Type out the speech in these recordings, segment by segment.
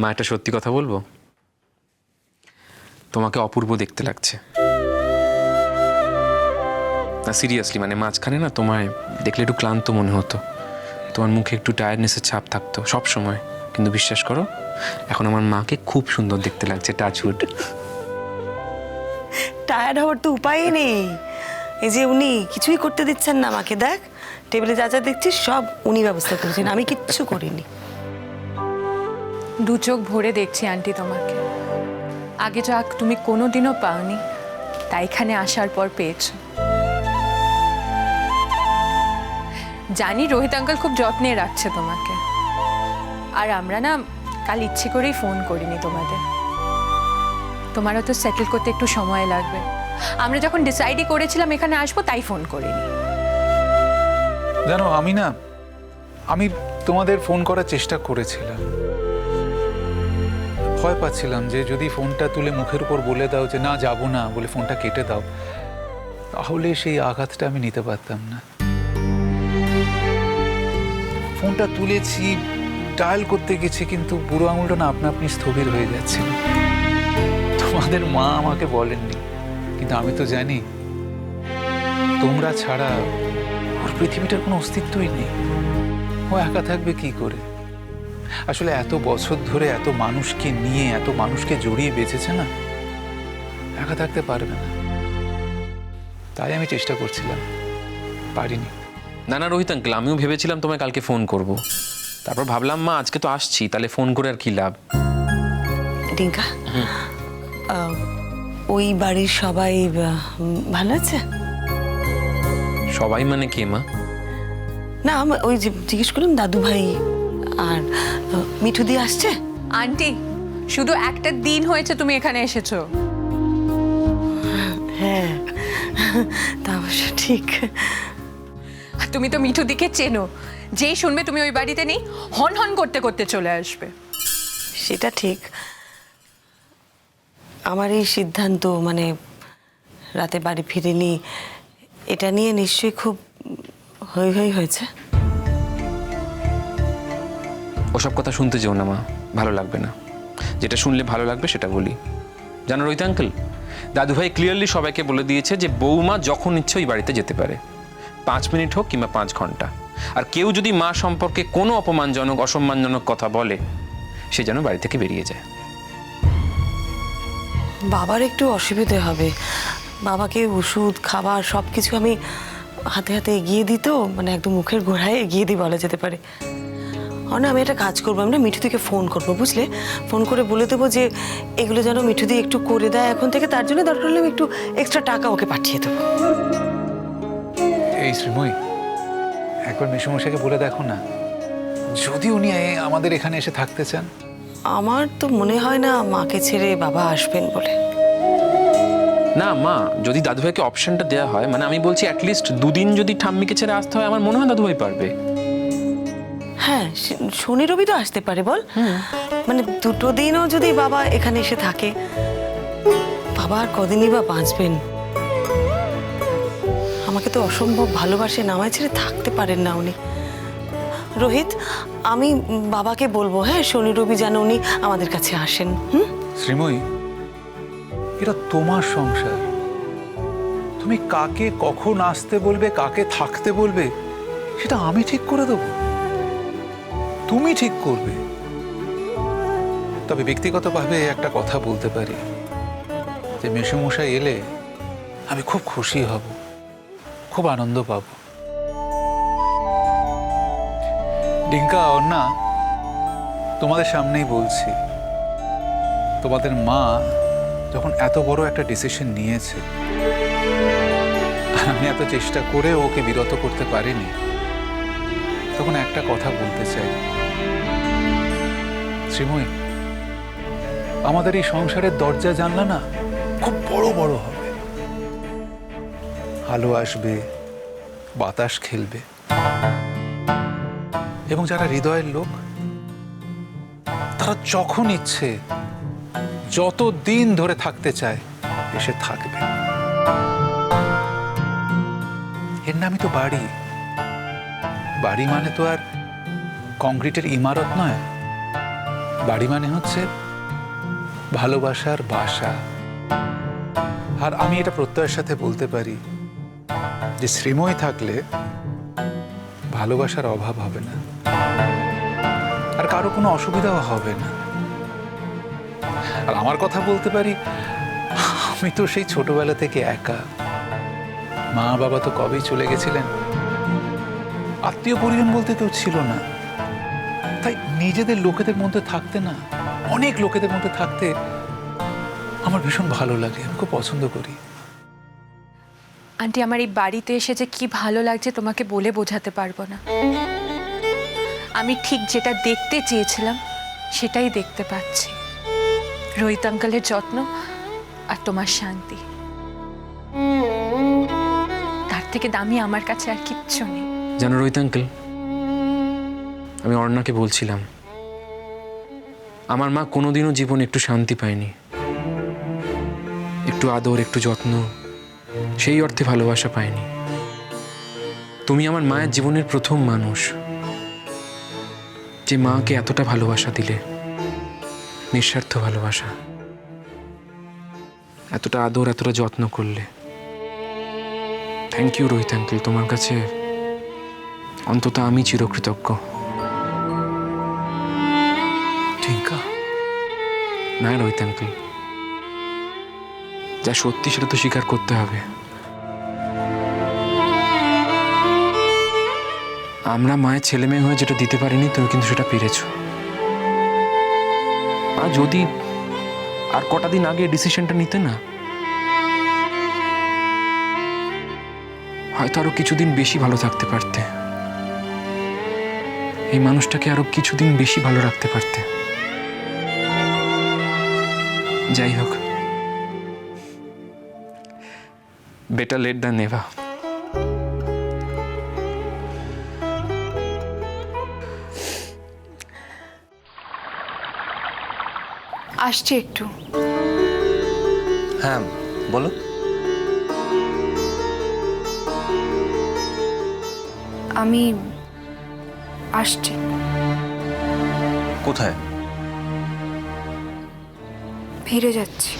মা একটা সত্যি কথা বলব? তোমাকে অপূর্ব দেখতে লাগছে। না সিরিয়াসলি মানে মাঝখানে না তোমায় দেখলে একটু ক্লান্ত মনে হতো। তোমার মুখে একটু টায়ার্ডনেসের ছাপ থাকতো সব সময়। কিন্তু বিশ্বাস করো, এখন আমার মাকে খুব সুন্দর দেখতে লাগছে টাচউড টায়ার্ড হওয়ার তো উপায়ই নেই। এই যে উনি কিছুই করতে দিচ্ছেন না আমাকে, দেখ। টেবিলে যা যা দেখছিস, সব উনি ব্যবস্থা করেছেন। আমি কিচ্ছু করিনি। দু চোখ ভরে দেখছি আন্টি তোমাকে। আগে যাক, তুমি কোনো দিনও পাওনি, তাই এখানে আসার পর পেয়েছ। জানি রোহিত আঙ্কেল খুব যত্নে রাখছে তোমাকে। আর আমরা না কাল ইচ্ছে করেই ফোন করিনি তোমাদের। তোমারও তো সেটেল করতে একটু সময় লাগবে। আমরা যখন ডিসাইডই করেছিলাম এখানে আসব, তাই ফোন করিনি। জানো, আমি না, আমি তোমাদের ফোন করার চেষ্টা করেছিলাম। ভয় পাচ্ছিলাম যে যদি ফোনটা তুলে মুখের উপর বলে দাও যে, না, যাব না, বলে ফোনটা কেটে দাও, তাহলে সেই আঘাতটা আমি নিতে পারতাম না। ফোনটা তুলেছি, ডায়াল করতে গেছি, কিন্তু বুড়ো আঙুলটা না আপনা আপনি স্থবির হয়ে যাচ্ছিল তোমাদের মা আমাকে বলেননি, কিন্তু আমি তো জানি, তোমরা ছাড়া ওর পৃথিবীটার কোনো অস্তিত্বই নেই। ও একা থাকবে কি করে? আসলে এত বছর ধরে এত মানুষকে নিয়ে এত মানুষকে জড়িয়ে বেঁচেছে না? একা থাকতে পারবে না। তাই আমি চেষ্টা করছিলাম। পারিনি। না না রোহিত আঙ্কেল আমিও ভেবেছিলাম তোমায় কালকে ফোন করব। তারপর ভাবলাম মা আজকে তো আসছি তাহলে ফোন করে আর কি লাভ? রিঙ্কা? আহ, ওই বাড়ির সবাই ভালো আছে? সবাই মানে কে মা? না আমি- ওই যে জিজ্ঞেস করলাম দাদু ভাই আর মিঠু দি আসছে? আন্টি শুধু একটা দিন হয়েছে তুমি এখানে এসেছ। হ্যাঁ তা অবশ্য ঠিক। তুমি তো মিঠু দিকে চেনো। যেই শুনবে তুমি ওই বাড়িতে নেই হন হন করতে করতে চলে আসবে। সেটা ঠিক। আমার এই সিদ্ধান্ত মানে রাতে বাড়ি ফিরিনি এটা নিয়ে নিশ্চয়ই খুব হৈ হৈ হয়েছে। ওসব কথা শুনতে যেও না, মা। ভালো লাগবে না। যেটা শুনলে ভালো লাগবে, সেটা বলি। জানো রোহিত আঙ্কেল দাদুভাই ক্লিয়ারলি সবাইকে বলে দিয়েছে যে বৌমা যখন ইচ্ছে ওই বাড়িতে যেতে পারে। পাঁচ মিনিট হোক কিংবা পাঁচ ঘণ্টা। আর কেউ যদি মা সম্পর্কে কোনো অপমানজনক, অসম্মানজনক কথা বলে, সে যেন বাড়ি থেকে বেরিয়ে যায়। বাবার একটু অসুবিধে হবে। বাবাকে ওষুধ, খাবার সব কিছু আমি হাতে হাতে এগিয়ে দিত মানে একদম মুখের গোড়ায় এগিয়ে দিই বলা যেতে পারে। না আমি একটা কাজ করব আমরা মিঠু দিকে ফোন করব বুঝলে? ফোন করে বলে দেবো যে এগুলো যেন মিঠু দিয়ে একটু করে দেয় এখন থেকে তার জন্য দরকার হলে আমি একটু এক্সট্রা টাকা ওকে পাঠিয়ে দেবো। এই শ্রীময়ী একবার মেসমশাইকে বলে দেখো না যদি উনি আমাদের এখানে এসে থাকতে চান। আমার তো মনে হয় না মাকে ছেড়ে বাবা আসবেন বলে। না মা যদি দাদুভাইকে অপশনটা দেওয়া হয় মানে আমি বলছি অ্যাটলিস্ট দুদিন যদি ঠাম্মিকে ছেড়ে আসতে হয় আমার মনে হয় দাদুভাই পারবে। হ্যাঁ শনি রবি তো আসতে পারে বল। মানে দুটো দিনও যদি বাবা এখানে এসে থাকে বাবা আর কদিনই বা বাঁচবেন? আমাকে তো অসম্ভব ভালোবাসে নামায় ছেড়ে থাকতে পারেন না উনি। রোহিত আমি বাবাকে বলব হ্যাঁ শনি রবি যেন উনি আমাদের কাছে আসেন হুম? শ্রীময়ী এটা তোমার সংসার। তুমি কাকে কখন আসতে বলবে কাকে থাকতে বলবে সেটা আমি ঠিক করে দেবো। তুমি ঠিক করবে। তবে ব্যক্তিগতভাবে একটা কথা বলতে পারি। যে মেসুমশাই এলে আমি খুব খুশি হব। খুব আনন্দ পাব। ডিঙ্কা, অন্না, তোমাদের সামনেই বলছি। তোমাদের মা যখন এত বড় একটা ডিসিশন নিয়েছে, আমি এত চেষ্টা করে ওকে বিরত করতে পারিনি। তখন একটা কথা বলতে চাই। শ্রীময়ী, আমাদের এই সংসারের দরজা জানলা না খুব বড় বড় হবে। আলো আসবে, বাতাস খেলবে। এবং যারা হৃদয়ের লোক, তারা যখন ইচ্ছে, যত দিন ধরে থাকতে চায়, এসে থাকবে। এর নামই তো বাড়ি। বাড়ি মানে তো আর কংক্রিটের ইমারত নয়। বাড়ি মানে হচ্ছে ভালোবাসার বাসা। আর আমি এটা প্রত্যয়ের সাথে বলতে পারি যে শ্রীময় থাকলে ভালোবাসার অভাব হবে না। আর কারও কোনো অসুবিধাও হবে না। আর আমার কথা বলতে পারি, আমি তো সেই ছোটবেলা থেকে একা। মা বাবা তো কবেই চলে গেছিলেন? আত্মীয় পরিজন বলতে কেউ ছিল না। তাই নিজেদের লোকেদের মধ্যে থাকতে না, অনেক লোকেদের মধ্যে থাকতে আমার ভীষণ ভালো লাগে, আমি খুব পছন্দ করি। আন্টি, আমার এই বাড়িতে এসে যে কি ভালো লাগছে তোমাকে বলে বোঝাতে পারব না। আমি ঠিক যেটা দেখতে চেয়েছিলাম, সেটাই দেখতে পাচ্ছি। রোহিত আঙ্কালের যত্ন আর তোমার শান্তি। তার থেকে দামি আমার কাছে আর কিচ্ছু নেই। জানো রোহিত আঙ্কেল আমি অর্ণাকে বলছিলাম, আমার মা কোনোদিনও জীবনে একটু শান্তি পায়নি। একটু আদর, একটু যত্ন, সেই অর্থে ভালোবাসা পায়নি। তুমি আমার মায়ের জীবনের প্রথম মানুষ। যে মাকে এতটা ভালোবাসা দিলে, নিঃস্বার্থ ভালোবাসা। এতটা আদর, এতটা যত্ন করলে। থ্যাংক ইউ রোহিত আঙ্কেল তোমার কাছে অন্তত আমি চিরকৃতজ্ঞ। টিঙ্কা। না রোহিত আঙ্কেল যা সত্যি সেটা তো স্বীকার করতে হবে। আমরা মায়ের ছেলে মেয়ে হয়ে যেটা দিতে পারিনি তুমি কিন্তু সেটা পেরেছ। আর যদি আর কটা দিন আগে ডিসিশনটা নিতে না হয়তো আরও কিছুদিন বেশি ভালো থাকতে পারতে। এই মানুষটাকে আরও কিছুদিন বেশি ভালো রাখতে পারতে। যাই হোক। বেটার লেট দ্য নেভা আসছে একটু। হ্যাঁ বলো। আমি আসছি। কোথায়? ফিরে যাচ্ছি।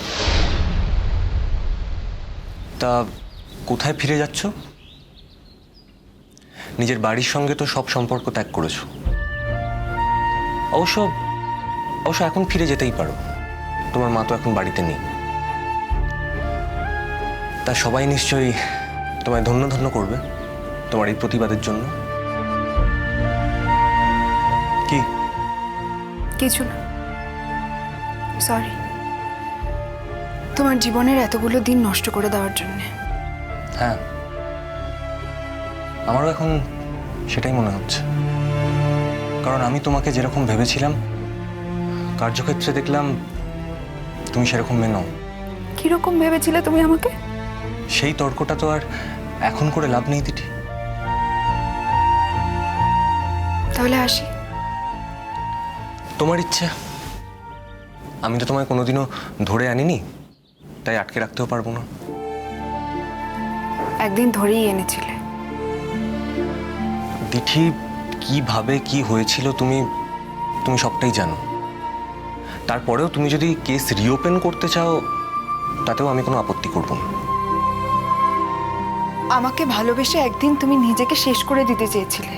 তা কোথায় ফিরে যাচ্ছ? নিজের বাড়ির সঙ্গে তো সব সম্পর্ক ত্যাগ করেছ। অবশ্য অবশ্য এখন ফিরে যেতেই পারো। তোমার মা তো এখন বাড়িতে নেই। তা সবাই নিশ্চয়ই তোমায় ধন্য ধন্য করবে তোমার এই প্রতিবাদের জন্য। কি? কিছু না। সরি তোমার জীবনের এতগুলো দিন নষ্ট করে দেওয়ার জন্যে। হ্যাঁ। আমারও এখন সেটাই মনে হচ্ছে। কারণ আমি তোমাকে যেরকম ভেবেছিলাম কার্যক্ষেত্রে দেখলাম তুমি সেরকম মেয়ে নও। কীরকম ভেবেছিলে তুমি আমাকে? সেই তর্কটা তো আর এখন করে লাভ নেই দিটি তাহলে আসি। তোমার ইচ্ছে। আমি তো তোমায় কোনোদিনও ধরে আনিনি তাই আটকে রাখতেও পারব না। একদিন ধরেই এনেছিলে। দিঠি কীভাবে কি হয়েছিল তুমি তুমি সবটাই জানো। তারপরেও তুমি যদি কেস রিওপেন করতে চাও তাতেও আমি কোনো আপত্তি করব না। আমাকে ভালোবেসে একদিন তুমি নিজেকে শেষ করে দিতে চেয়েছিলে।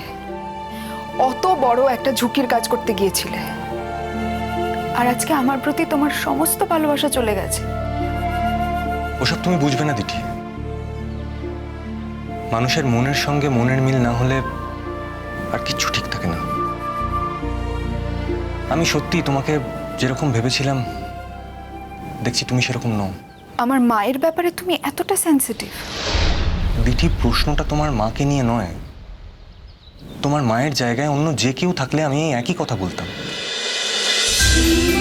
অত বড় একটা ঝুঁকির কাজ করতে গিয়েছিলে। আর আজকে আমার প্রতি তোমার সমস্ত ভালোবাসা চলে গেছে। ওসব তুমি বুঝবে না দিঠি মানুষের মনের সঙ্গে মনের মিল না হলে আর কিচ্ছু ঠিক থাকে না। আমি সত্যি তোমাকে যেরকম ভেবেছিলাম দেখছি তুমি সেরকম নও। আমার মায়ের ব্যাপারে তুমি এতটা সেন্সিটিভ দিঠি প্রশ্নটা তোমার মাকে নিয়ে নয়। তোমার মায়ের জায়গায় অন্য যে কেউ থাকলে আমি এই একই কথা বলতাম। She